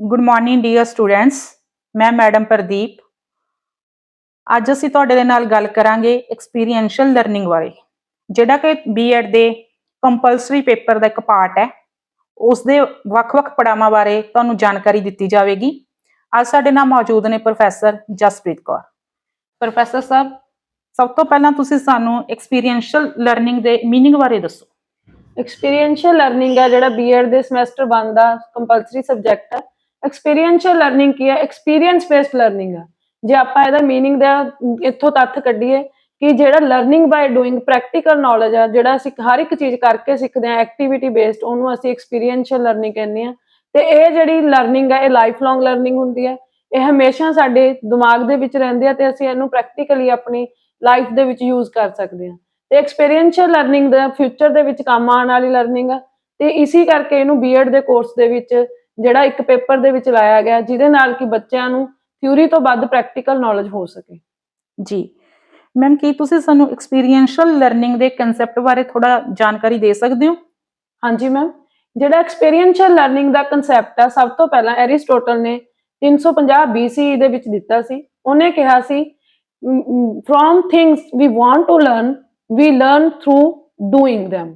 Good morning dear students ਮੈਂ madam Pradeep. ਅੱਜ ਅਸੀਂ ਤੁਹਾਡੇ ਦੇ ਨਾਲ ਗੱਲ ਕਰਾਂਗੇ ਐਕਸਪੀਰੀਐਂਸ਼ੀਅਲ ਲਰਨਿੰਗ ਬਾਰੇ, ਜਿਹੜਾ ਕਿ ਬੀਐਡ ਦੇ ਕੰਪਲਸਰੀ ਪੇਪਰ ਦਾ ਇੱਕ ਪਾਰਟ ਹੈ। ਉਸ ਦੇ ਵੱਖ-ਵੱਖ ਪੜਾਵਾਂ ਬਾਰੇ ਤੁਹਾਨੂੰ ਜਾਣਕਾਰੀ ਦਿੱਤੀ ਜਾਵੇਗੀ। ਅੱਜ ਸਾਡੇ ਨਾਲ ਮੌਜੂਦ ਨੇ ਪ੍ਰੋਫੈਸਰ ਜਸਪ੍ਰੀਤ ਕੌਰ। ਪ੍ਰੋਫੈਸਰ ਸਾਹਿਬ ਸਭ ਤੋਂ ਪਹਿਲਾਂ ਤੁਸੀਂ ਸਾਨੂੰ ਐਕਸਪੀਰੀਐਂਸ਼ੀਅਲ ਲਰਨਿੰਗ ਦੇ ਮੀਨਿੰਗ ਬਾਰੇ ਦੱਸੋ। ਐਕਸਪੀਰੀਐਂਸ਼ੀਅਲ ਲਰਨਿੰਗ ਹੈ ਜਿਹੜਾ ਬੀਐਡ ਦੇ ਸਮੈਸਟਰ 1 ਦਾ ਕੰਪਲਸਰੀ ਸਬਜੈਕਟ ਹੈ ਐਕਸਪੀਰੀਐਂਸ਼ੀਅਲ ਲਰਨਿੰਗ ਕੀ ਹੈ ਐਕਸਪੀਰੀਅੰਸ ਬੇਸਡ ਲਰਨਿੰਗ ਹੈ ਜੇ ਆਪਾਂ ਇਹਦਾ मीनिंग ਦਾ ਇੱਥੋਂ ਤੱਥ ਕੱਢੀਏ ਕਿ ਜਿਹੜਾ learning by doing practical knowledge ਆ ਜਿਹੜਾ ਅਸੀਂ ਹਰ ਇੱਕ ਚੀਜ਼ ਕਰਕੇ ਸਿੱਖਦੇ ਆ ਐਕਟੀਵਿਟੀ ਬੇਸਡ ਉਹਨੂੰ ਅਸੀਂ ਐਕਸਪੀਰੀਐਂਸ਼ੀਅਲ ਲਰਨਿੰਗ ਕਹਿੰਦੇ ਆ ਤੇ ਇਹ ਜਿਹੜੀ ਲਰਨਿੰਗ ਹੈ ਇਹ ਲਾਈਫ ਲੌਂਗ ਲਰਨਿੰਗ ਹੁੰਦੀ ਹੈ ਇਹ ਹਮੇਸ਼ਾ ਸਾਡੇ ਦਿਮਾਗ ਦੇ ਵਿੱਚ ਰਹਿੰਦੀ ਹੈ ਤੇ ਅਸੀਂ ਇਹਨੂੰ ਪ੍ਰੈਕਟੀਕਲੀ ਆਪਣੀ ਲਾਈਫ ਦੇ ਵਿੱਚ ਯੂਜ਼ ਕਰ ਸਕਦੇ ਹਾਂ ਤੇ ਐਕਸਪੀਰੀਐਂਸ਼ੀਅਲ ਲਰਨਿੰਗ ਦਾ ਫਿਊਚਰ ਦੇ ਵਿੱਚ ਕੰਮ ਆਉਣ ਵਾਲੀ ਲਰਨਿੰਗ ਆ ਤੇ ਇਸੇ ਕਰਕੇ ਇਹਨੂੰ ਬੀਐਡ ਦੇ ਕੋਰਸ ਦੇ ਵਿੱਚ ਜਿਹੜਾ ਇੱਕ ਪੇਪਰ ਦੇ ਵਿੱਚ ਲਾਇਆ ਗਿਆ ਜਿਹਦੇ ਨਾਲ ਕਿ ਬੱਚਿਆਂ ਨੂੰ ਥਿਊਰੀ ਤੋਂ ਵੱਧ ਪ੍ਰੈਕਟੀਕਲ ਨੌਲੇਜ ਹੋ ਸਕੇ। ਜੀ। ਮੈਮ ਕੀ ਤੁਸੀਂ ਸਾਨੂੰ ਐਕਸਪੀਰੀਐਂਸ਼ੀਅਲ ਲਰਨਿੰਗ ਦੇ ਕਨਸੈਪਟ ਬਾਰੇ ਥੋੜਾ ਜਾਣਕਾਰੀ ਦੇ ਸਕਦੇ ਹੋ? ਹਾਂਜੀ ਮੈਮ ਜਿਹੜਾ ਐਕਸਪੀਰੀਐਂਸ਼ੀਅਲ ਲਰਨਿੰਗ ਦਾ ਕਨਸੈਪਟ ਆ ਸਭ ਤੋਂ ਪਹਿਲਾਂ ਐਰਿਸਟੋਟਲ ਨੇ 350 BCE ਦੇ ਵਿੱਚ ਦਿੱਤਾ ਸੀ। ਉਹਨੇ ਕਿਹਾ ਸੀ from things we want to learn we learn through doing them.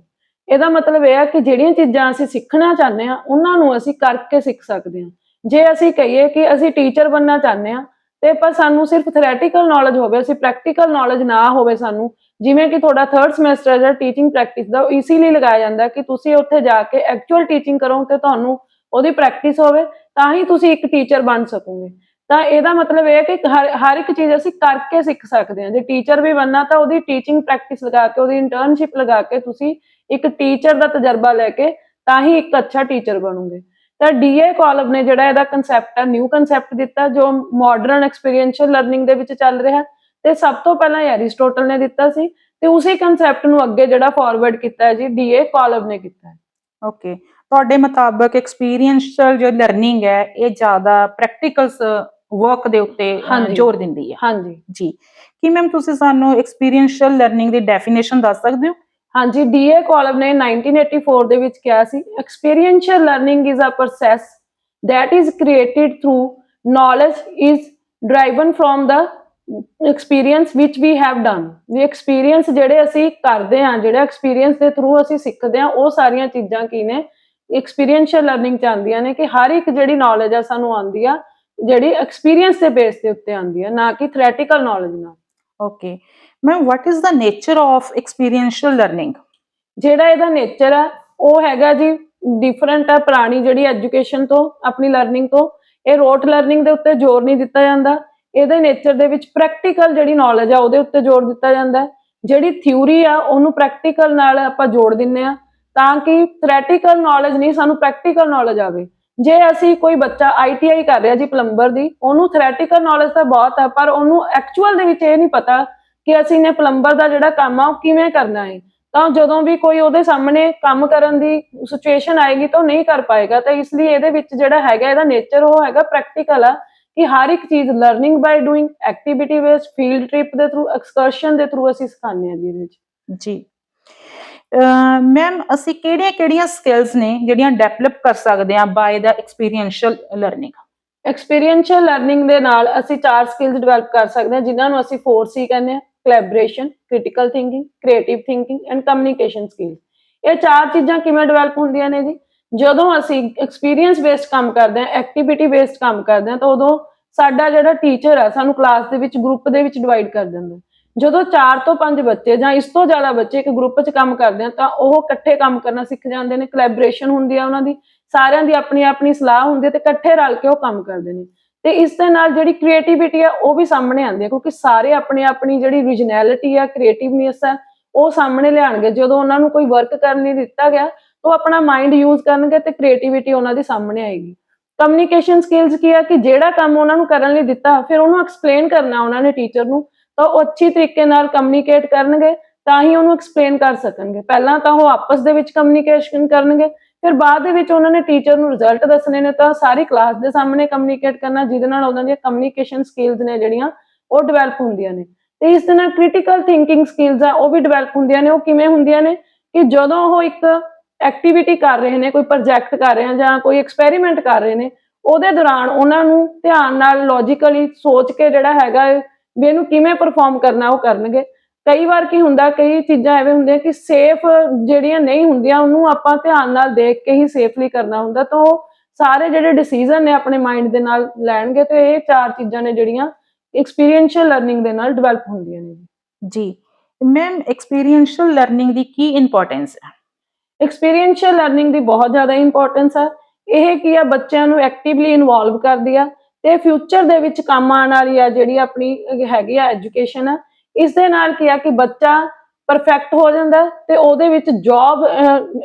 ਇਹਦਾ ਮਤਲਬ ਇਹ ਹੈ ਕਿ ਜਿਹੜੀਆਂ ਚੀਜ਼ਾਂ ਅਸੀਂ ਸਿੱਖਣਾ ਚਾਹੁੰਦੇ ਆ ਉਹਨਾਂ ਨੂੰ ਅਸੀਂ ਕਰਕੇ ਸਿੱਖ ਸਕਦੇ ਹਾਂ। ਜੇ ਅਸੀਂ ਕਹੀਏ ਕਿ ਅਸੀਂ ਟੀਚਰ ਬਣਨਾ ਚਾਹੁੰਦੇ ਆ ਤੇ ਪਰ ਸਾਨੂੰ ਸਿਰਫ ਥਿਓਰੈਟੀਕਲ ਨੌਲੇਜ ਹੋਵੇ, ਅਸੀਂ ਪ੍ਰੈਕਟੀਕਲ ਨੌਲੇਜ ਨਾ ਹੋਵੇ ਸਾਨੂੰ, ਜਿਵੇਂ ਕਿ ਤੁਹਾਡਾ ਥਰਡ ਸਮੈਸਟਰ ਜਿਹੜਾ ਟੀਚਿੰਗ ਪ੍ਰੈਕਟਿਸ ਦਾ, ਉਹ ਈਜ਼ੀਲੀ ਲਗਾਇਆ ਜਾਂਦਾ ਕਿ ਤੁਸੀਂ ਉੱਥੇ ਜਾ ਕੇ ਐਕਚੁਅਲ ਟੀਚਿੰਗ ਕਰੋ ਤੇ ਤੁਹਾਨੂੰ ਉਹਦੀ ਪ੍ਰੈਕਟਿਸ ਹੋਵੇ, ਤਾਂ ਹੀ ਤੁਸੀਂ ਇੱਕ ਟੀਚਰ ਬਣ ਸਕੋਗੇ। ਤਾਂ ਇਹਦਾ ਮਤਲਬ ਇਹ ਹੈ ਕਿ ਹਰ ਹਰ ਇੱਕ ਚੀਜ਼ ਅਸੀਂ ਕਰਕੇ ਸਿੱਖ ਸਕਦੇ ਹਾਂ। ਜੇ ਟੀਚਰ ਵੀ ਬਣਨਾ, ਤਾਂ ਉਹਦੀ ਟੀਚਿੰਗ ਪ੍ਰੈਕਟਿਸ ਲਗਾ ਕੇ, ਉਹਦੀ ਇੰਟਰਨਸ਼ਿਪ ਲਗਾ ਕੇ ਤੁਸੀਂ ਇੱਕ ਟੀਚਰ ਦਾ ਤਜਰਬਾ ਲੈ ਕੇ ਤਾਂ ਹੀ ਇੱਕ ਅੱਛਾ ਟੀਚਰ ਬਣੋਗੇ। ਤਾਂ ਡੀਏ ਕਾਲਬ ਨੇ ਜਿਹੜਾ ਇਹਦਾ ਕਨਸੈਪਟ ਹੈ ਨਿਊ ਕਨਸੈਪਟ ਦਿੱਤਾ ਜੋ ਮਾਡਰਨ ਐਕਸਪੀਰੀਐਂਸ਼ੀਅਲ ਲਰਨਿੰਗ ਦੇ ਵਿੱਚ ਚੱਲ ਰਿਹਾ। ਤੇ ਸਭ ਤੋਂ ਪਹਿਲਾਂ ਐਰਿਸਟੋਟਲ ਨੇ ਦਿੱਤਾ ਸੀ ਤੇ ਉਸੇ ਕਨਸੈਪਟ ਨੂੰ ਅੱਗੇ ਜਿਹੜਾ ਫਾਰਵਰਡ ਕੀਤਾ ਹੈ ਜੀ ਡੀਏ ਕਾਲਬ ਨੇ ਕੀਤਾ ਹੈ। ਓਕੇ ਤੁਹਾਡੇ ਮੁਤਾਬਕ ਐਕਸਪੀਰੀਐਂਸ਼ੀਅਲ ਜੋ ਲਰਨਿੰਗ ਹੈ ਇਹ ਜ਼ਿਆਦਾ ਪ੍ਰੈਕਟੀਕਲਸ ਵਰਕ ਦੇ ਉੱਤੇ। ਜ਼ੋਰ ਦਿੰਦੀ ਹੈ? ਹਾਂਜੀ। ਜੀ। ਕੀ ਮੈਮ ਤੁਸੀਂ ਸਾਨੂੰ ਐਕਸਪੀਰੀਐਂਸ਼ੀਅਲ ਲਰਨਿੰਗ ਦੀ ਡੈਫੀਨੇਸ਼ਨ ਦੱਸ ਸਕਦੇ ਹੋ? ਹਾਂਜੀ ਡੀਏ ਕਾਲਮ ਨੇ 1984 ਦੇ ਵਿੱਚ ਕਿਹਾ ਸੀ experiential learning is a process that is created through knowledge is driven from the experience which we have done. ਵੀ ਐਕਸਪੀਰੀਅੰਸ ਜਿਹੜੇ ਅਸੀਂ ਕਰਦੇ ਹਾਂ, ਜਿਹੜਾ ਐਕਸਪੀਰੀਅੰਸ ਦੇ ਥਰੂ ਅਸੀਂ ਸਿੱਖਦੇ ਹਾਂ, ਉਹ ਸਾਰੀਆਂ ਚੀਜ਼ਾਂ ਕੀ ਨੇ? ਐਕਸਪੀਰੀਐਂਸ਼ੀਅਲ ਲਰਨਿੰਗ ਚ ਆਉਂਦੀਆਂ ਨੇ ਕਿ ਹਰ ਇੱਕ ਜਿਹੜੀ ਨੌਲੇਜ ਆ ਸਾਨੂੰ ਆਉਂਦੀ ਆ, ਜਿਹੜੀ ਐਕਸਪੀਰੀਅੰਸ ਦੇ ਬੇਸ ਦੇ ਉੱਤੇ ਆਉਂਦੀ ਆ, ਨਾ ਕਿ ਥਿਓਰੈਟੀਕਲ ਨੌਲੇਜ ਨਾਲ। Okay ma'am what is the nature of experiential learning ਜਿਹੜਾ ਇਹਦਾ ਨੇਚਰ ਆ, ਉਹ ਹੈਗਾ ਜੀ ਡਿਫਰੈਂਟ ਆ ਪੁਰਾਣੀ ਜਿਹੜੀ ਐਜੂਕੇਸ਼ਨ ਤੋਂ, ਆਪਣੀ ਲਰਨਿੰਗ ਤੋਂ। ਇਹ ਰੋਟ ਲਰਨਿੰਗ ਦੇ ਉੱਤੇ ਜ਼ੋਰ ਨਹੀਂ ਦਿੱਤਾ ਜਾਂਦਾ। ਇਹਦੇ ਨੇਚਰ ਦੇ ਵਿੱਚ ਪ੍ਰੈਕਟੀਕਲ ਜਿਹੜੀ ਨੌਲੇਜ ਆ, ਉਹਦੇ ਉੱਤੇ ਜ਼ੋਰ ਦਿੱਤਾ ਜਾਂਦਾ। ਜਿਹੜੀ ਥਿਊਰੀ ਆ, ਉਹਨੂੰ ਪ੍ਰੈਕਟੀਕਲ ਨਾਲ ਆਪਾਂ ਜੋੜ ਦਿੰਨੇ ਆ, ਤਾਂ ਕਿ ਥਿਓਰੈਟੀਕਲ ਨੌਲੇਜ ਨਹੀਂ, ਸਾਨੂੰ ਪ੍ਰੈਕਟੀਕਲ ਨੌਲੇਜ ਆਵੇ। ਜੇ ਅਸੀਂ ਕੋਈ ਬੱਚਾ ਆਈਟੀਆਈ ਕਰ ਰਿਹਾ ਜੀ ਪਲੰਬਰ ਦੀ, ਉਹਨੂੰ ਥਿਓਰੈਟੀਕਲ ਨੌਲੇਜ ਤਾਂ ਬਹੁਤ ਹੈ ਪਰ ਉਹਨੂੰ ਐਕਚੁਅਲ ਦੇ ਵਿੱਚ ਇਹ ਨਹੀਂ ਪਤਾ ਕਿ ਅਸੀਂ ਨੇ ਪਲੰਬਰ ਦਾ ਜਿਹੜਾ ਕੰਮ ਆ ਉਹ ਕਿਵੇਂ ਕਰਨਾ ਹੈ? ਤਾਂ ਜਦੋਂ ਵੀ ਕੋਈ ਉਹਦੇ ਸਾਹਮਣੇ ਕੰਮ ਕਰਨ ਦੀ ਸਿਚੁਏਸ਼ਨ ਆਏਗੀ ਤਾਂ ਉਹ ਨਹੀਂ ਕਰ ਪਾਏਗਾ। ਤਾਂ ਇਸ ਲਈ ਇਹਦੇ ਵਿੱਚ ਜਿਹੜਾ ਹੈਗਾ ਇਹਦਾ ਨੇਚਰ ਉਹ ਹੈਗਾ ਪ੍ਰੈਕਟੀਕਲ ਆ ਕਿ ਹਰ ਇੱਕ ਚੀਜ਼ learning by doing activity based field trip ਦੇ ਥਰੂ ਐਕਸਕਰਸ਼ਨ ਦੇ ਥਰੂ ਅਸੀਂ ਸਿਖਾਉਂਦੇ ਹਾਂ ਜੀ ਇਹਦੇ ਵਿੱਚ। ਜੀ। ਮੈਮ ਅਸੀਂ ਕਿਹੜੀਆਂ-ਕਿਹੜੀਆਂ ਸਕਿੱਲਸ ਨੇ ਜਿਹੜੀਆਂ ਡਿਵੈਲਪ ਕਰ ਸਕਦੇ ਹਾਂ by the experiential learning experiential learning ਦੇ ਨਾਲ ਅਸੀਂ ਚਾਰ ਸਕਿੱਲਸ ਡਿਵੈਲਪ ਕਰ ਸਕਦੇ ਹਾਂ ਜਿਨ੍ਹਾਂ ਨੂੰ ਅਸੀਂ 4C ਕਹਿੰਦੇ ਹਾਂ। Collaboration critical thinking creative thinking and communication skill ਇਹ ਚਾਰ ਚੀਜ਼ਾਂ ਕਿਵੇਂ ਡਿਵੈਲਪ ਹੁੰਦੀਆਂ ਨੇ ਜੀ? ਜਦੋਂ ਅਸੀਂ ਐਕਸਪੀਰੀਅੰਸ ਬੇਸਡ ਕੰਮ ਕਰਦੇ ਹਾਂ ਐਕਟੀਵਿਟੀ ਬੇਸਡ ਕੰਮ ਕਰਦੇ ਹਾਂ, ਤਾਂ ਉਦੋਂ ਸਾਡਾ ਜਿਹੜਾ ਟੀਚਰ ਆ, ਸਾਨੂੰ ਕਲਾਸ ਦੇ ਵਿੱਚ ਗਰੁੱਪ ਦੇ ਵਿੱਚ ਡਿਵਾਈਡ ਕਰ ਦਿੰਦਾ। ਜਦੋਂ 4 ਤੋਂ 5 ਬੱਚੇ ਜਾਂ ਇਸ ਤੋਂ ਜ਼ਿਆਦਾ ਬੱਚੇ ਇੱਕ ਗਰੁੱਪ 'ਚ ਕੰਮ ਕਰਦੇ ਆ, ਤਾਂ ਉਹ ਇਕੱਠੇ ਕੰਮ ਕਰਨਾ ਸਿੱਖ ਜਾਂਦੇ ਨੇ ਕੋਲੈਬੋਰੇਸ਼ਨ ਹੁੰਦੀ ਆ ਉਹਨਾਂ ਦੀ, ਸਾਰਿਆਂ ਦੀ ਆਪਣੀ ਆਪਣੀ ਸਲਾਹ ਹੁੰਦੀ ਹੈ ਤੇ ਇਕੱਠੇ ਰਲ ਕੇ ਉਹ ਕੰਮ ਕਰਦੇ ਨੇ। ਤੇ ਇਸ ਦੇ ਨਾਲ ਜਿਹੜੀ ਕ੍ਰੀਏਟੀਵਿਟੀ ਆ, ਉਹ ਵੀ ਸਾਹਮਣੇ ਆਉਂਦੀ ਹੈ ਕਿਉਂਕਿ ਸਾਰੇ ਆਪਣੇ ਆਪਣੀ ਜਿਹੜੀ ਰੀਜਨੈਲਿਟੀ ਆ ਕ੍ਰੀਏਟਿਵਨੈਸ ਆ, ਉਹ ਸਾਹਮਣੇ ਲਿਆਣਗੇ ਜਦੋਂ ਉਹਨਾਂ ਨੂੰ ਕੋਈ ਵਰਕ ਕਰਨ ਲਈ ਦਿੱਤਾ ਗਿਆ, ਤਾਂ ਉਹ ਆਪਣਾ ਮਾਈਂਡ ਯੂਜ਼ ਕਰਨਗੇ ਤੇ ਕ੍ਰੀਏਟੀਵਿਟੀ ਉਹਨਾਂ ਦੀ ਸਾਹਮਣੇ ਆਏਗੀ। ਕਮਿਊਨੀਕੇਸ਼ਨ ਸਕਿੱਲਸ ਕੀ ਆ, ਕਿ ਜਿਹੜਾ ਕੰਮ ਉਹਨਾਂ ਨੂੰ ਕਰਨ ਲਈ ਦਿੱਤਾ, ਫਿਰ ਉਹਨੂੰ ਐਕਸਪਲੇਨ ਕਰਨਾ ਉਹਨਾਂ ਨੇ ਟੀਚਰ ਨੂੰ, ਤਾਂ ਉਹ ਅੱਛੀ ਤਰੀਕੇ ਨਾਲ ਕਮਿਊਨੀਕੇਟ ਕਰਨਗੇ, ਤਾਂ ਹੀ ਉਹਨੂੰ ਐਕਸਪਲੇਨ ਕਰ ਸਕਣਗੇ। ਪਹਿਲਾਂ ਤਾਂ ਉਹ ਆਪਸ ਦੇ ਵਿੱਚ ਕਮਿਊਨੀਕੇਸ਼ਨ ਕਰਨਗੇ ਫਿਰ ਬਾਅਦ ਦੇ ਵਿੱਚ ਉਹਨਾਂ ਨੇ ਟੀਚਰ ਨੂੰ ਰਿਜ਼ਲਟ ਦੱਸਣੇ ਨੇ ਤਾਂ ਸਾਰੀ ਕਲਾਸ ਦੇ ਸਾਹਮਣੇ ਕਮਿਊਨੀਕੇਟ ਕਰਨਾ, ਜਿਹਦੇ ਨਾਲ ਉਹਨਾਂ ਦੀਆਂ ਕਮਿਊਨੀਕੇਸ਼ਨ ਸਕਿੱਲਸ ਨੇ ਜਿਹੜੀਆਂ, ਉਹ ਡਿਵੈਲਪ ਹੁੰਦੀਆਂ ਨੇ। ਤੇ ਇਸ ਦੇ ਨਾਲ ਕ੍ਰਿਟੀਕਲ ਥਿੰਕਿੰਗ ਸਕਿੱਲਸ ਆ, ਉਹ ਵੀ ਡਿਵੈਲਪ ਹੁੰਦੀਆਂ ਨੇ। ਉਹ ਕਿਵੇਂ ਹੁੰਦੀਆਂ ਨੇ ਕਿ ਜਦੋਂ ਉਹ ਇੱਕ ਐਕਟੀਵਿਟੀ ਕਰ ਰਹੇ ਨੇ, ਕੋਈ ਪ੍ਰੋਜੈਕਟ ਕਰ ਰਹੇ ਹਨ ਜਾਂ ਕੋਈ ਐਕਸਪੈਰੀਮੈਂਟ ਕਰ ਰਹੇ ਨੇ, ਉਹਦੇ ਦੌਰਾਨ ਉਹਨਾਂ ਨੂੰ ਧਿਆਨ ਨਾਲ ਲੌਜੀਕਲੀ ਸੋਚ ਕੇ ਜਿਹੜਾ ਹੈਗਾ, ਵੀ ਇਹਨੂੰ ਕਿਵੇਂ ਪਰਫਾਰਮ ਕਰਨਾ, ਉਹ ਕਰਨਗੇ। ਕਈ ਵਾਰ ਕੀ ਹੁੰਦਾ ਕਈ ਚੀਜ਼ਾਂ ਐਵੇਂ ਹੁੰਦੀਆਂ ਕਿ ਸੇਫ ਜਿਹੜੀਆਂ ਨਹੀਂ ਹੁੰਦੀਆਂ ਉਹਨੂੰ ਆਪਾਂ ਧਿਆਨ ਨਾਲ ਦੇਖ ਕੇ ਹੀ ਸੇਫਲੀ ਕਰਨਾ ਹੁੰਦਾ। ਤਾਂ ਸਾਰੇ ਜਿਹੜੇ ਡਿਸੀਜਨ ਨੇ ਆਪਣੇ ਮਾਈਂਡ ਦੇ ਨਾਲ ਲੈਣਗੇ ਤੇ ਇਹ ਚਾਰ ਚੀਜ਼ਾਂ ਨੇ ਜਿਹੜੀਆਂ ਐਕਸਪੀਰੀਐਂਸ਼ੀਅਲ ਲਰਨਿੰਗ ਦੇ ਨਾਲ ਡਿਵੈਲਪ ਹੁੰਦੀਆਂ ਨੇ ਜੀ। ਮੈਮ ਐਕਸਪੀਰੀਐਂਸ਼ੀਅਲ ਲਰਨਿੰਗ ਦੀ ਕੀ ਇੰਪੋਰਟੈਂਸ ਹੈ? ਐਕਸਪੀਰੀਐਂਸ਼ੀਅਲ ਲਰਨਿੰਗ ਦੀ ਬਹੁਤ ਜ਼ਿਆਦਾ ਇੰਪੋਰਟੈਂਸ ਹੈ ਇਹ ਕੀ ਆ ਬੱਚਿਆਂ ਨੂੰ ਐਕਟਿਵਲੀ ਇਨਵੋਲਵ ਕਰਦੀ ਆ ਤੇ ਫਿਊਚਰ ਦੇ ਵਿੱਚ ਕੰਮ ਆਉਣ ਵਾਲੀ ਆ ਜਿਹੜੀ ਆਪਣੀ ਹੈਗੀ ਆ ਐਜੂਕੇਸ਼ਨ ਆ ਇਸ ਦੇ ਨਾਲ ਕੀ ਆ ਕਿ ਬੱਚਾ ਪਰਫੈਕਟ ਹੋ ਜਾਂਦਾ ਹੈ ਤੇ ਉਹਦੇ ਵਿੱਚ ਜੌਬ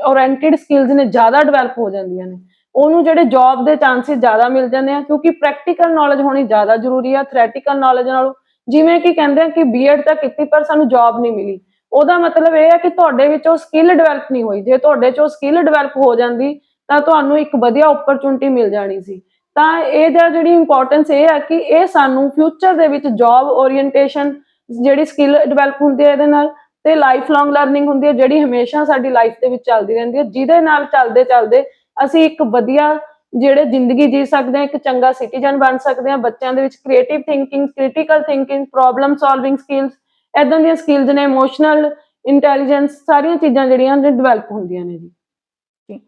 ਓਰੀਐਂਟਡ ਸਕਿੱਲਸ ਨੇ ਜ਼ਿਆਦਾ ਡਿਵੈਲਪ ਹੋ ਜਾਂਦੀਆਂ ਨੇ। ਉਹਨੂੰ ਜਿਹੜੇ ਜੌਬ ਦੇ ਚਾਂਸਸ ਜ਼ਿਆਦਾ ਮਿਲ ਜਾਂਦੇ ਆ, ਕਿਉਂਕਿ ਪ੍ਰੈਕਟੀਕਲ ਨੌਲੇਜ ਹੋਣੀ ਜ਼ਿਆਦਾ ਜ਼ਰੂਰੀ ਆ ਥਿਓਰੇਟੀਕਲ ਨੌਲੇਜ ਨਾਲੋਂ। ਜਿਵੇਂ ਕਿ ਕਹਿੰਦੇ ਆ ਕਿ ਬੀਐਡ ਤਾਂ ਕੀਤੀ ਪਰ ਸਾਨੂੰ ਜੌਬ ਨਹੀਂ ਮਿਲੀ। ਉਹਦਾ ਮਤਲਬ ਇਹ ਹੈ ਕਿ ਤੁਹਾਡੇ ਵਿੱਚ ਉਹ ਸਕਿੱਲ ਡਿਵੈਲਪ ਨਹੀਂ ਹੋਈ। ਜੇ ਤੁਹਾਡੇ 'ਚ ਉਹ ਸਕਿੱਲ ਡਿਵੈਲਪ ਹੋ ਜਾਂਦੀ, ਤਾਂ ਤੁਹਾਨੂੰ ਇੱਕ ਵਧੀਆ ਓਪਰਚੁਨਿਟੀ ਮਿਲ ਜਾਣੀ ਸੀ। ਤਾਂ ਇਹ ਜਿਹੜੀ ਇੰਪੋਰਟੈਂਸ ਇਹ ਆ ਕਿ ਇਹ ਸਾਨੂੰ ਫਿਊਚਰ ਦੇ ਵਿੱਚ ਜੌਬ ਓਰੀਐਂਟੇਸ਼ਨ ਜਿਹੜੀ ਸਕਿੱਲ ਡਿਵੈਲਪ ਹੁੰਦੀ ਹੈ ਇਹਦੇ ਨਾਲ ਤੇ ਲਾਈਫ ਲੌਂਗ ਲਰਨਿੰਗ ਹੁੰਦੀ ਹੈ, ਜਿਹੜੀ ਹਮੇਸ਼ਾ ਸਾਡੀ ਲਾਈਫ ਦੇ ਵਿੱਚ ਚੱਲਦੀ ਰਹਿੰਦੀ ਹੈ। ਜਿਹਦੇ ਨਾਲ ਚੱਲਦੇ ਚੱਲਦੇ ਅਸੀਂ ਇੱਕ ਵਧੀਆ ਜਿਹੜੇ ਜ਼ਿੰਦਗੀ ਜੀ ਸਕਦੇ ਹਾਂ, ਇੱਕ ਚੰਗਾ ਸਿਟੀਜ਼ਨ ਬਣ ਸਕਦੇ ਹਾਂ, ਬੱਚਿਆਂ ਦੇ ਵਿੱਚ creative thinking critical thinking problem solving skills ਐਦਾਂ ਦੀਆਂ ਸਕਿੱਲਸ ਨੇ ਇਮੋਸ਼ਨਲ ਇੰਟੈਲੀਜੈਂਸ ਸਾਰੀਆਂ ਚੀਜ਼ਾਂ ਜਿਹੜੀਆਂ ਨੇ ਡਿਵੈਲਪ ਹੁੰਦੀਆਂ ਨੇ ਜੀ।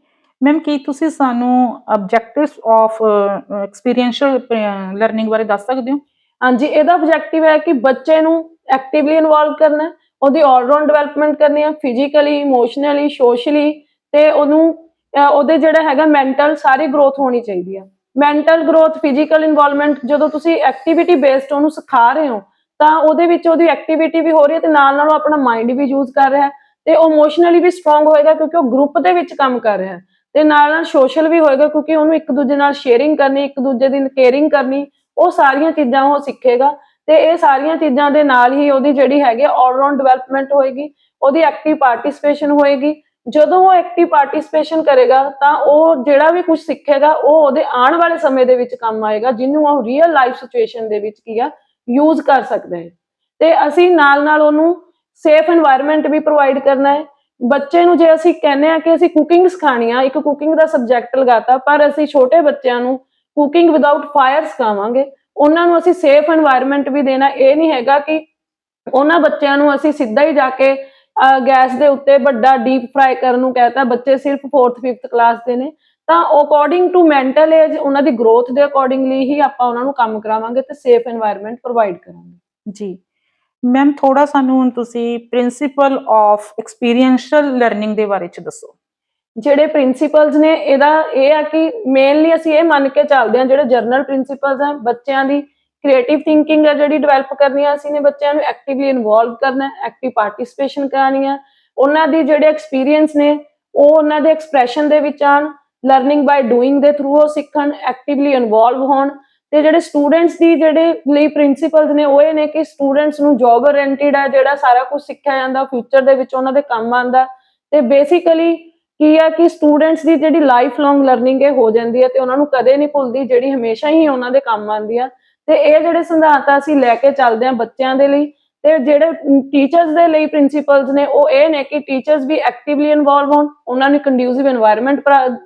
ਮੈਮ ਕੀ ਤੁਸੀਂ ਸਾਨੂੰ ਆਬਜੈਕਟਿਵਸ ਆਫ ਐਕਸਪੀਰੀਐਂਸ਼ੀਅਲ ਲਰਨਿੰਗ ਬਾਰੇ ਦੱਸ ਸਕਦੇ ਹੋ? ਹਾਂਜੀ, ਇਹਦਾ ਆਬਜੈਕਟਿਵ ਹੈ ਕਿ ਬੱਚੇ ਨੂੰ ਐਕਟਿਵਲੀ ਇਨਵੋਲਵ ਕਰਨਾ ਉਹਦੀ ਆਲਰਾਊਂਡ ਡਿਵੈਲਪਮੈਂਟ ਕਰਨੀ ਹੈ ਫਿਜ਼ੀਕਲੀ ਇਮੋਸ਼ਨਲੀ ਸੋਸ਼ਲੀ ਤੇ ਉਹਨੂੰ ਉਹਦੇ ਜਿਹੜਾ ਹੈਗਾ ਮੈਂਟਲ ਸਾਰੀ ਗਰੋਥ ਹੋਣੀ ਚਾਹੀਦੀ ਹੈ। ਮੈਂਟਲ ਗਰੋਥ ਫਿਜ਼ੀਕਲ ਇਨਵੋਲਵਮੈਂਟ ਜਦੋਂ ਤੁਸੀਂ ਐਕਟੀਵਿਟੀ ਬੇਸਡ ਉਹਨੂੰ ਸਿਖਾ ਰਹੇ ਹੋ, ਤਾਂ ਉਹਦੇ ਵਿੱਚ ਉਹਦੀ ਐਕਟੀਵਿਟੀ ਵੀ ਹੋ ਰਹੀ ਹੈ ਤੇ ਨਾਲ ਨਾਲ ਉਹ ਆਪਣਾ ਮਾਈਂਡ ਵੀ ਯੂਜ਼ ਕਰ ਰਿਹਾ ਹੈ ਤੇ ਉਹ ਇਮੋਸ਼ਨਲੀ ਵੀ ਸਟਰੋਂਗ ਹੋਏਗਾ ਕਿਉਂਕਿ ਉਹ ਗਰੁੱਪ ਦੇ ਵਿੱਚ ਕੰਮ ਕਰ ਰਿਹਾ ਹੈ। ਤੇ ਨਾਲ ਨਾਲ ਸੋਸ਼ਲ ਵੀ ਹੋਏਗਾ ਕਿਉਂਕਿ ਉਹਨੂੰ ਇੱਕ ਦੂਜੇ ਨਾਲ ਸ਼ੇਅਰਿੰਗ ਕਰਨੀ, ਇੱਕ ਦੂਜੇ ਦੀ ਕੇਅਰਿੰਗ ਕਰਨੀ ਉਹ ਸਾਰੀਆਂ ਚੀਜ਼ਾਂ ਉਹ ਸਿੱਖੇਗਾ ਤੇ ਇਹ ਸਾਰੀਆਂ ਚੀਜ਼ਾਂ ਦੇ ਨਾਲ ਹੀ ਉਹਦੀ ਜਿਹੜੀ ਹੈਗੀ ਆਲ ਰਾਉਂਡ ਡਿਵੈਲਪਮੈਂਟ ਹੋਏਗੀ, ਉਹਦੀ ਐਕਟਿਵ ਪਾਰਟਿਸਪੇਸ਼ਨ ਹੋਏਗੀ। ਜਦੋਂ ਉਹ ਐਕਟਿਵ ਪਾਰਟਿਸਪੇਸ਼ਨ ਕਰੇਗਾ ਤਾਂ ਉਹ ਜਿਹੜਾ ਵੀ ਕੁਝ ਸਿੱਖੇਗਾ, ਉਹ ਉਹਦੇ ਆਉਣ ਵਾਲੇ ਸਮੇਂ ਦੇ ਵਿੱਚ ਕੰਮ ਆਏਗਾ, ਜਿਹਨੂੰ ਉਹ ਰੀਅਲ ਲਾਈਫ ਸਿਚੁਏਸ਼ਨ ਦੇ ਵਿੱਚ ਕੀ ਆ ਯੂਜ਼ ਕਰ ਸਕਦਾ ਹੈ। ਤੇ ਅਸੀਂ ਨਾਲ-ਨਾਲ ਉਹਨੂੰ ਸੇਫ এনवायरमेंट ਵੀ ਪ੍ਰੋਵਾਈਡ ਕਰਨਾ ਹੈ। ਬੱਚੇ ਨੂੰ ਜੇ ਅਸੀਂ ਕਹਿੰਦੇ ਆ ਕਿ ਅਸੀਂ ਕੁਕਿੰਗ ਸਿਖਾਣੀ ਆ, ਇੱਕ ਕੁਕਿੰਗ ਦਾ ਸਬਜੈਕਟ ਲਗਾਤਾ, ਪਰ ਅਸੀਂ ਛੋਟੇ ਬੱਚਿਆਂ ਨੂੰ ਕੁਕਿੰਗ ਵਿਦਆਊਟ ਫਾਇਰ ਸਿਖਾਵਾਂਗੇ ਉਹਨਾਂ ਨੂੰ ਅਸੀਂ ਸੇਫ এনवायरमेंट ਵੀ ਦੇਣਾ। ਇਹ ਨਹੀਂ ਹੈਗਾ ਕਿ ਉਹਨਾਂ ਬੱਚਿਆਂ ਨੂੰ ਅਸੀਂ ਸਿੱਧਾ ਹੀ ਜਾ ਕੇ ਗੈਸ ਦੇ ਉੱਤੇ ਵੱਡਾ ਡੀਪ ਫਰਾਈ ਕਰਨ ਨੂੰ ਕਹਤਾ ਬੱਚੇ ਸਿਰਫ 4th 5th ਕਲਾਸ ਦੇ ਨੇ। ਤਾਂ ਅਕੋਰਡਿੰਗ ਟੂ ਮੈਂਟਲ ਏਜ ਉਹਨਾਂ ਦੀ ਗਰੋਥ ਦੇ ਅਕੋਰਡਿੰਗਲੀ ਹੀ ਆਪਾਂ ਉਹਨਾਂ ਨੂੰ ਕੰਮ ਕਰਾਵਾਂਗੇ ਤੇ ਸੇਫ এনवायरमेंट ਪ੍ਰੋਵਾਈਡ ਕਰਾਂਗੇ। ਜੀ। ਮੈਮ ਥੋੜਾ ਸਾਨੂੰ ਤੁਸੀਂ ਪ੍ਰਿੰਸੀਪਲ ਆਫ ਐਕਸਪੀਰੀਐਂਸ਼ੀਅਲ ਲਰਨਿੰਗ ਦੇ ਬਾਰੇ ਚ ਦੱਸੋ। ਜਿਹੜੇ ਪ੍ਰਿੰਸੀਪਲਸ ਨੇ ਇਹਦਾ ਇਹ ਆ ਕਿ ਮੇਨਲੀ ਅਸੀਂ ਇਹ ਮੰਨ ਕੇ ਚੱਲਦੇ ਹਾਂ, ਜਿਹੜੇ ਜਰਨਲ ਪ੍ਰਿੰਸੀਪਲਸ ਆ, ਬੱਚਿਆਂ ਦੀ ਕ੍ਰੀਏਟਿਵ ਥਿੰਕਿੰਗ ਆ ਜਿਹੜੀ ਡਿਵੈਲਪ ਕਰਨੀ ਆ, ਅਸੀਂ ਨੇ ਬੱਚਿਆਂ ਨੂੰ ਐਕਟਿਵਲੀ ਇਨਵੋਲਵ ਕਰਨਾ ਐਕਟਿਵ ਪਾਰਟਿਸਿਪੇਸ਼ਨ ਕਰਾਣੀ ਆ। ਉਹਨਾਂ ਦੀ ਜਿਹੜੇ ਐਕਸਪੀਰੀਅੰਸ ਨੇ, ਉਹ ਉਹਨਾਂ ਦੇ ਐਕਸਪ੍ਰੈਸ਼ਨ ਦੇ ਵਿੱਚ ਆਣ ਲਰਨਿੰਗ ਬਾਈ ਡੂਇੰਗ ਦੇ ਥਰੂ ਉਹ ਸਿੱਖਣ ਐਕਟਿਵਲੀ ਇਨਵੋਲਵ ਹੋਣ। ਤੇ ਜਿਹੜੇ ਸਟੂਡੈਂਟਸ ਦੀ ਜਿਹੜੇ ਲਈ ਪ੍ਰਿੰਸੀਪਲਸ ਨੇ, ਉਹ ਇਹ ਨੇ ਕਿ ਸਟੂਡੈਂਟਸ ਨੂੰ ਜੌਬ ਓਰੀਐਂਟਡ ਆ, ਜਿਹੜਾ ਸਾਰਾ ਕੁਝ ਸਿੱਖਿਆ ਜਾਂਦਾ ਫਿਊਚਰ ਦੇ ਵਿੱਚ ਉਹਨਾਂ ਦੇ ਕੰਮ ਆਉਂਦਾ। ਤੇ ਬੇਸਿਕਲੀ ਕੀ ਆ ਕਿ ਸਟੂਡੈਂਟਸ ਦੀ ਜਿਹੜੀ ਲਾਈਫ ਲੌਂਗ ਲਰਨਿੰਗ ਹੈ ਹੋ ਜਾਂਦੀ ਹੈ ਤੇ ਉਹਨਾਂ ਨੂੰ ਕਦੇ ਨਹੀਂ ਭੁੱਲਦੀ, ਜਿਹੜੀ ਹਮੇਸ਼ਾ ਹੀ ਉਹਨਾਂ ਦੇ ਕੰਮ ਆਉਂਦੀ ਆ। ਤੇ ਇਹ ਜਿਹੜੇ ਸਿਧਾਂਤ ਅਸੀਂ ਲੈ ਕੇ ਚੱਲਦੇ ਆ ਬੱਚਿਆਂ ਦੇ ਲਈ, ਤੇ ਜਿਹੜੇ ਟੀਚਰਸ ਦੇ ਲਈ ਪ੍ਰਿੰਸੀਪਲਸ ਨੇ, ਉਹ ਇਹ ਨੇ ਕਿ ਟੀਚਰਸ ਵੀ ਐਕਟਿਵਲੀ ਇਨਵੋਲਵ ਹੋਣ, ਉਹਨਾਂ ਨੇ ਕੰਡਿਊਸਿਵ এনवायरमेंट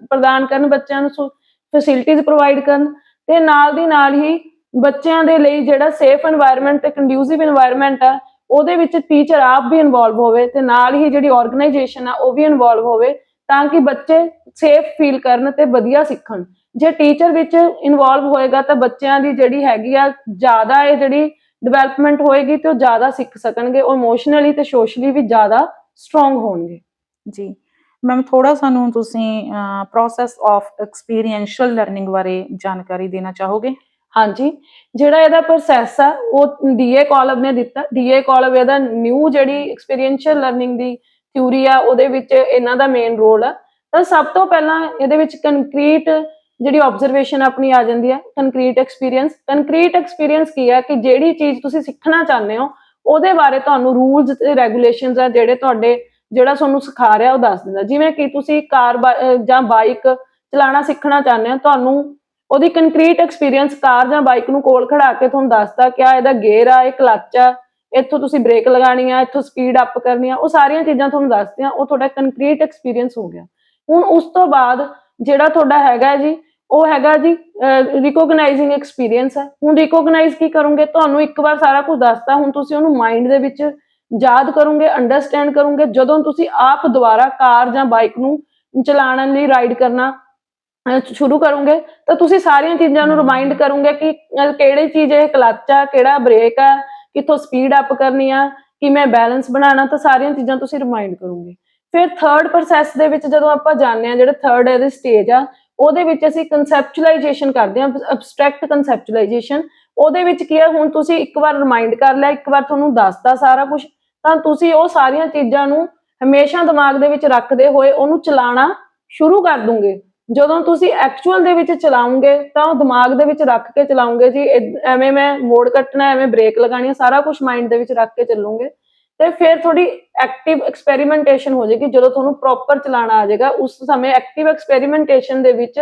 ਪ੍ਰਦਾਨ ਕਰਨ, ਬੱਚਿਆਂ ਨੂੰ ਫੈਸਿਲਿਟੀਜ਼ ਪ੍ਰੋਵਾਈਡ ਕਰਨ ਤੇ ਨਾਲ ਦੀ ਨਾਲ ਹੀ ਬੱਚਿਆਂ ਦੇ ਲਈ ਜਿਹੜਾ ਸੇਫ এনवायरमेंट ਤੇ ਕੰਡਿਊਸਿਵ এনवायरमेंट ਆ, ਉਹਦੇ ਵਿੱਚ ਟੀਚਰ ਆਪ ਵੀ ਇਨਵੋਲਵ ਹੋਵੇ ਤੇ ਨਾਲ ਹੀ ਜਿਹੜੀ ਆਰਗੇਨਾਈਜੇਸ਼ਨ ਆ, ਉਹ ਵੀ ਇਨਵੋਲਵ ਹੋਵੇ। ਤਾਂ ਕਿ ਬੱਚੇ ਸੇਫ ਫੀਲ ਕਰਨ ਤੇ ਵਧੀਆ ਸਿੱਖਣ। ਜੇ ਟੀਚਰ ਵਿੱਚ ਇਨਵੋਲਵ ਹੋਏਗਾ ਤਾਂ ਬੱਚਿਆਂ ਦੀ ਜਿਹੜੀ ਹੈਗੀ ਆ ਜ਼ਿਆਦਾ ਇਹ ਜਿਹੜੀ ਡਿਵੈਲਪਮੈਂਟ ਹੋਏਗੀ ਤੇ ਉਹ ਜ਼ਿਆਦਾ ਸਿੱਖ ਸਕਣਗੇ। ਉਹ ਇਮੋਸ਼ਨਲੀ ਤੇ ਸੋਸ਼ਲੀ ਵੀ ਜ਼ਿਆਦਾ ਸਟਰੋਂਗ ਹੋਣਗੇ। ਜੀ। ਮੈਮ ਥੋੜਾ ਸਾਨੂੰ ਤੁਸੀਂ ਪ੍ਰੋਸੈਸ ਆਫ ਐਕਸਪੀਰੀਐਂਸ਼ੀਅਲ ਲਰਨਿੰਗ ਬਾਰੇ ਜਾਣਕਾਰੀ ਦੇਣਾ ਚਾਹੋਗੇ? ਹਾਂਜੀ। ਜਿਹੜਾ ਇਹਦਾ ਪ੍ਰੋਸੈਸ ਆ ਉਹ ਡੀਏ ਕਾਲਮ ਨੇ ਦਿੱਤਾ। ਡੀਏ ਕਾਲਮ ਇਹਦਾ ਨਿਊ ਜਿਹੜੀ ਐਕਸਪੀਰੀਐਂਸ਼ੀਅਲ ਲਰਨਿੰਗ ਦੀ ਥਿਊਰੀ ਆ ਉਹਦੇ ਵਿੱਚ ਇਹਨਾਂ ਦਾ ਮੇਨ ਰੋਲ ਆ। ਤਾਂ ਸਭ ਤੋਂ ਪਹਿਲਾਂ ਇਹਦੇ ਵਿੱਚ ਕੰਕਰੀਟ ਜਿਹੜੀ ਆਬਜ਼ਰਵੇਸ਼ਨ ਆਪਣੀ ਆ ਜਾਂਦੀ ਹੈ ਕੰਕਰੀਟ ਐਕਸਪੀਰੀਅੰਸ ਕੰਕਰੀਟ ਐਕਸਪੀਰੀਅੰਸ ਕੀ ਹੈ ਕਿ ਜਿਹੜੀ ਚੀਜ਼ ਤੁਸੀਂ ਸਿੱਖਣਾ ਚਾਹੁੰਦੇ ਹੋ, ਉਹਦੇ ਬਾਰੇ ਤੁਹਾਨੂੰ ਰੂਲਸ ਤੇ ਰੈਗੂਲੇਸ਼ਨਸ ਆ ਜਿਹੜੇ ਤੁਹਾਡੇ, ਜਿਹੜਾ ਤੁਹਾਨੂੰ ਸਿਖਾ ਰਿਹਾ ਉਹ ਦੱਸ ਦਿੰਦਾ। ਜਿਵੇਂ ਕਿ ਤੁਸੀਂ ਕਾਰ ਜਾਂ ਬਾਈਕ ਚਲਾਉਣਾ ਸਿੱਖਣਾ ਚਾਹੁੰਦੇ ਹੋ, ਤੁਹਾਨੂੰ ਉਹਦੀ ਕੰਕਰੀਟ ਐਕਸਪੀਰੀਅੰਸ ਕਾਰ ਜਾਂ ਬਾਈਕ ਨੂੰ ਕੋਲ ਖੜਾ ਕੇ ਤੁਹਾਨੂੰ ਦੱਸਦਾ ਕਿ ਆ ਇਹਦਾ ਗੇਅਰ ਆ, ਇਹ ਕਲੱਚ ਆ ਇੱਥੋਂ ਤੁਸੀਂ ਬ੍ਰੇਕ ਲਗਾਣੀ ਆ ਇੱਥੋਂ ਸਪੀਡ ਅਪ ਕਰਨੀ ਆ ਉਹ ਸਾਰੀਆਂ ਚੀਜ਼ਾਂ ਤੁਹਾਨੂੰ ਦੱਸਦੀਆਂ ਉਹ ਤੁਹਾਡਾ ਕੰਕਰੀਟ ਐਕਸਪੀਰੀਅੰਸ ਹੋ ਗਿਆ। ਹੁਣ ਉਸ ਤੋਂ ਬਾਅਦ ਜਿਹੜਾ ਤੁਹਾਡਾ ਹੈਗਾ ਜੀ ਉਹ ਹੈਗਾ ਜੀ ਰਿਕੋਗਨਾਈਜ਼ਿੰਗ ਐਕਸਪੀਰੀਅੰਸ ਹੈ। ਹੁਣ ਰਿਕੋਗਨਾਈਜ਼ ਕੀ ਕਰੋਗੇ? ਤੁਹਾਨੂੰ ਇੱਕ ਵਾਰ ਸਾਰਾ ਕੁਝ ਦੱਸਤਾ ਹੁਣ ਤੁਸੀਂ ਉਹਨੂੰ ਮਾਈਂਡ ਦੇ ਵਿੱਚ ਯਾਦ ਕਰੋਗੇ ਅੰਡਰਸਟੈਂਡ ਕਰੋਗੇ ਜਦੋਂ ਤੁਸੀਂ ਆਪ ਦੁਬਾਰਾ ਕਾਰ ਜਾਂ ਬਾਈਕ ਨੂੰ ਚਲਾਉਣ ਲਈ ਰਾਈਡ ਕਰਨਾ ਸ਼ੁਰੂ ਕਰੋਗੇ ਤਾਂ ਤੁਸੀਂ ਸਾਰੀਆਂ ਚੀਜ਼ਾਂ ਨੂੰ ਰਿਮਾਈਂਡ ਕਰੋਗੇ ਕਿ ਕਿਹੜੀ ਚੀਜ਼ ਇਹ ਕਲੱਚ ਆ ਕਿਹੜਾ ਬ੍ਰੇਕ ਆ ਕਿੱਥੋਂ ਸਪੀਡ ਅਪ ਕਰਨੀ ਆ, ਕਿ ਮੈਂ ਬੈਲੈਂਸ ਬਣਾਉਣਾ, ਤਾਂ ਸਾਰੀਆਂ ਚੀਜ਼ਾਂ ਤੁਸੀਂ ਰਿਮਾਈਂਡ ਕਰੋਗੇ। ਫਿਰ ਥਰਡ ਪ੍ਰੋਸੈਸ ਦੇ ਵਿੱਚ ਜਦੋਂ ਆਪਾਂ ਜਾਣਦੇ ਆ ਜਿਹੜਾ ਥਰਡ ਇਹਦੇ ਸਟੇਜ ਆ, ਉਹਦੇ ਵਿੱਚ ਅਸੀਂ ਕਨਸੈਪਚੁਅਲਾਈਜੇਸ਼ਨ ਕਰਦੇ ਹਾਂ ਅਬਸਟ੍ਰੈਕਟ ਕਨਸੈਪਚੁਅਲਾਈਜੇਸ਼ਨ ਉਹਦੇ ਵਿੱਚ ਕੀ ਆ, ਹੁਣ ਤੁਸੀਂ ਇੱਕ ਵਾਰ ਰਿਮਾਈਂਡ ਕਰ ਲਿਆ, ਇੱਕ ਵਾਰ ਤੁਹਾਨੂੰ ਦੱਸਦਾ ਸਾਰਾ ਕੁਝ ਤਾਂ ਤੁਸੀਂ ਉਹ ਸਾਰੀਆਂ ਚੀਜ਼ਾਂ ਨੂੰ ਹਮੇਸ਼ਾ ਦਿਮਾਗ ਦੇ ਵਿੱਚ ਰੱਖਦੇ ਹੋਏ ਉਹਨੂੰ ਚਲਾਉਣਾ ਸ਼ੁਰੂ ਕਰ ਦੋਗੇ। ਜਦੋਂ ਤੁਸੀਂ ਐਕਚੁਅਲ ਦੇ ਵਿੱਚ ਚਲਾਉਂਗੇ ਤਾਂ ਉਹ ਦਿਮਾਗ ਦੇ ਵਿੱਚ ਰੱਖ ਕੇ ਚਲਾਉਂਗੇ ਜੀ ਐਵੇਂ ਮੈਂ ਮੋੜ ਕੱਟਣਾ, ਐਵੇਂ ਬ੍ਰੇਕ ਲਗਾਣੀ ਸਾਰਾ ਕੁਝ ਮਾਈਂਡ ਦੇ ਵਿੱਚ ਰੱਖ ਕੇ ਚੱਲੋਗੇ। ਤੇ ਫਿਰ ਥੋੜੀ ਐਕਟਿਵ ਐਕਸਪੈਰੀਮੈਂਟੇਸ਼ਨ ਹੋ ਜਾਏਗੀ, ਜਦੋਂ ਤੁਹਾਨੂੰ ਪ੍ਰੋਪਰ ਚਲਾਣਾ ਆ ਜਾਏਗਾ, ਉਸ ਸਮੇਂ ਐਕਟਿਵ ਐਕਸਪੈਰੀਮੈਂਟੇਸ਼ਨ ਦੇ ਵਿੱਚ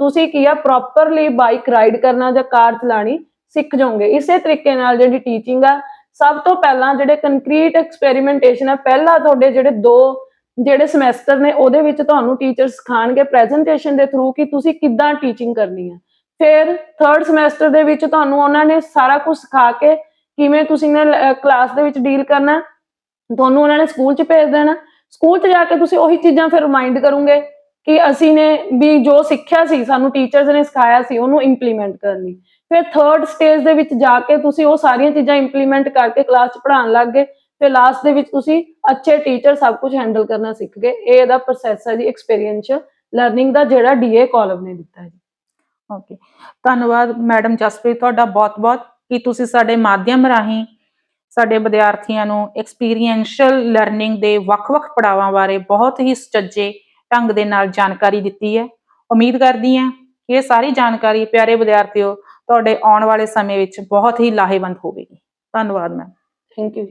ਤੁਸੀਂ ਕੀ ਆ ਪ੍ਰੋਪਰਲੀ ਬਾਈਕ ਰਾਈਡ ਕਰਨਾ ਜਾਂ ਕਾਰ ਚਲਾਣੀ ਸਿੱਖ ਜਾਓਗੇ। ਇਸੇ ਤਰੀਕੇ ਨਾਲ ਜਿਹੜੀ ਟੀਚਿੰਗ ਆ, ਸਭ ਤੋਂ ਪਹਿਲਾਂ ਜਿਹੜੇ ਕੰਕਰੀਟ ਐਕਸਪੈਰੀਮੈਂਟੇਸ਼ਨ ਆ, ਪਹਿਲਾਂ ਤੁਹਾਡੇ ਜਿਹੜੇ ਦੋ ਜਿਹੜੇ ਸਮੈਸਟਰ ਨੇ ਉਹਦੇ ਵਿੱਚ ਤੁਹਾਨੂੰ ਟੀਚਰ ਸਿਖਾਣਗੇ ਪ੍ਰੈਜੈਂਟੇਸ਼ਨ ਦੇ ਥਰੂ ਕਿ ਤੁਸੀਂ ਕਿੱਦਾਂ ਟੀਚਿੰਗ ਕਰਨੀ ਹੈ। ਫਿਰ ਥਰਡ ਸਮੈਸਟਰ ਦੇ ਵਿੱਚ ਤੁਹਾਨੂੰ ਉਹਨਾਂ ਨੇ ਸਾਰਾ ਕੁਝ ਸਿਖਾ ਕੇ ਕਿਵੇਂ ਤੁਸੀਂ ਨੇ ਕਲਾਸ ਦੇ ਵਿੱਚ ਡੀਲ ਕਰਨਾ ਤੁਹਾਨੂੰ ਉਹਨਾਂ ਨੇ ਸਕੂਲ 'ਚ ਭੇਜ ਦੇਣਾ ਸਕੂਲ 'ਚ ਜਾ ਕੇ ਤੁਸੀਂ ਉਹੀ ਚੀਜ਼ਾਂ ਫਿਰ ਰਿਮਾਈਂਡ ਕਰੋਗੇ ਕਿ ਅਸੀਂ ਨੇ ਵੀ ਜੋ ਸਿੱਖਿਆ ਸੀ, ਸਾਨੂੰ ਟੀਚਰਸ ਨੇ ਸਿਖਾਇਆ ਸੀ, ਉਹਨੂੰ ਇੰਪਲੀਮੈਂਟ ਕਰਨੀ ਫਿਰ ਥਰਡ ਸਟੇਜ ਦੇ ਵਿੱਚ ਜਾ ਕੇ ਤੁਸੀਂ ਉਹ ਸਾਰੀਆਂ ਚੀਜ਼ਾਂ ਇੰਪਲੀਮੈਂਟ ਕਰਕੇ ਕਲਾਸ 'ਚ ਪੜ੍ਹਾਉਣ ਲੱਗ ਗਏ। ਫਿਰ ਲਾਸਟ ਦੇ ਵਿੱਚ ਤੁਸੀਂ ਅੱਛੇ ਟੀਚਰ ਸਭ ਕੁਝ ਹੈਂਡਲ ਕਰਨਾ ਸਿੱਖ ਗਏ। ਇਹ ਇਹਦਾ ਪ੍ਰੋਸੈਸ ਹੈ ਜੀ ਐਕਸਪੀਰੀਐਂਸ਼ੀਅਲ ਲਰਨਿੰਗ ਦਾ ਜਿਹੜਾ ਡੀਏ ਕਾਲਮ ਨੇ ਦਿੱਤਾ ਹੈ ਜੀ। ਓਕੇ ਧੰਨਵਾਦ ਮੈਡਮ ਜਸਪ੍ਰੀਤ ਤੁਹਾਡਾ ਬਹੁਤ-ਬਹੁਤ ਕਿ ਤੁਸੀਂ ਸਾਡੇ ਮਾਧਿਅਮ ਰਾਹੀਂ ਸਾਡੇ ਵਿਦਿਆਰਥੀਆਂ ਨੂੰ ਐਕਸਪੀਰੀਐਂਸ਼ੀਅਲ ਲਰਨਿੰਗ ਦੇ ਵੱਖ-ਵੱਖ ਪੜਾਵਾਂ ਬਾਰੇ ਬਹੁਤ ਹੀ ਸੁਚੱਜੇ ਢੰਗ ਦੇ ਨਾਲ ਜਾਣਕਾਰੀ ਦਿੱਤੀ ਹੈ। ਉਮੀਦ ਕਰਦੀ ਹਾਂ ਕਿ ਇਹ ਸਾਰੀ ਜਾਣਕਾਰੀ ਪਿਆਰੇ ਵਿਦਿਆਰਥੀਓ ਤੁਹਾਡੇ ਆਉਣ ਵਾਲੇ ਸਮੇਂ ਵਿੱਚ ਬਹੁਤ ਹੀ ਲਾਹੇਵੰਦ ਹੋਵੇਗੀ। ਧੰਨਵਾਦ ਮੈਮ। Thank you